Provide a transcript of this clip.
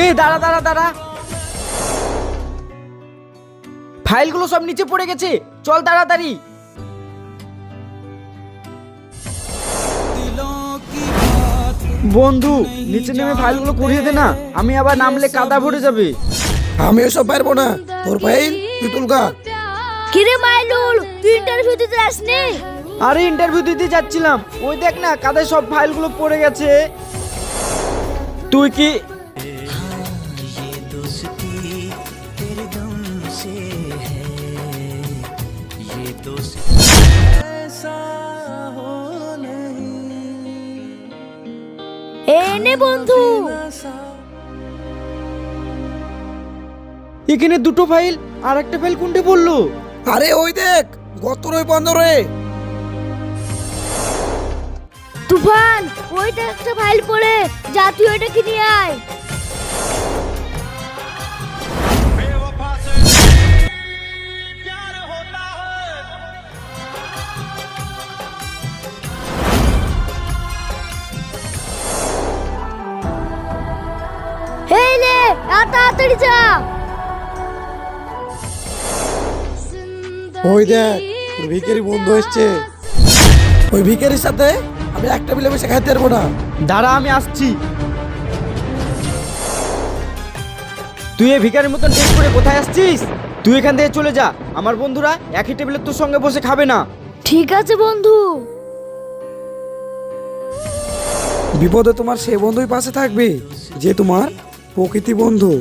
এই দাঁড়া দাঁড়া দাঁড়া। ফাইলগুলো সব নিচে পড়ে গেছে। চল তাড়াতাড়ি। বন্ধু নিচে নেমে ফাইলগুলো করিয়ে দে না। আমি আবার নামলে কাদা ভরে যাবে। আমি এসব পারব না। তোর ফাইল তুই তুলকা কিরে মাইলুল তুই ইন্টারভিউ দিতে আসনি আরে ইন্টারভিউ দিতে যাচ্ছিলাম। ওই দেখ না কাদায় সব ফাইলগুলো পড়ে গেছে। তুই কি এই নে বন্ধু এখানে দুটো ফাইল আর একটা ফাইল কোনটে পড়ল? আরে ওই দেখ গত রই বন্ধ রে তুফান ওইটা একটা ফাইল পড়ে যা তুই ওইটা কিনে আয়। তাড়াতাড়ি যা। ওই দেখ তোর ভিখারি বন্ধু এসছে। ওই ভিখারির সাথে আমি একটা বসে খাইতে পারব না। দাঁড়া আমি আসছি। তুই এই ভিকারের মতন ড্রেস করে কোথায় আসছিস? তুই এখান থেকে চলে যা। আমার বন্ধুরা একই টেবিলে তোর সঙ্গে বসে খাবে না। ঠিক আছে বন্ধু। বিপদে তোমার সে বন্ধুই পাশে থাকবে যে তোমার প্রকৃতি বন্ধু।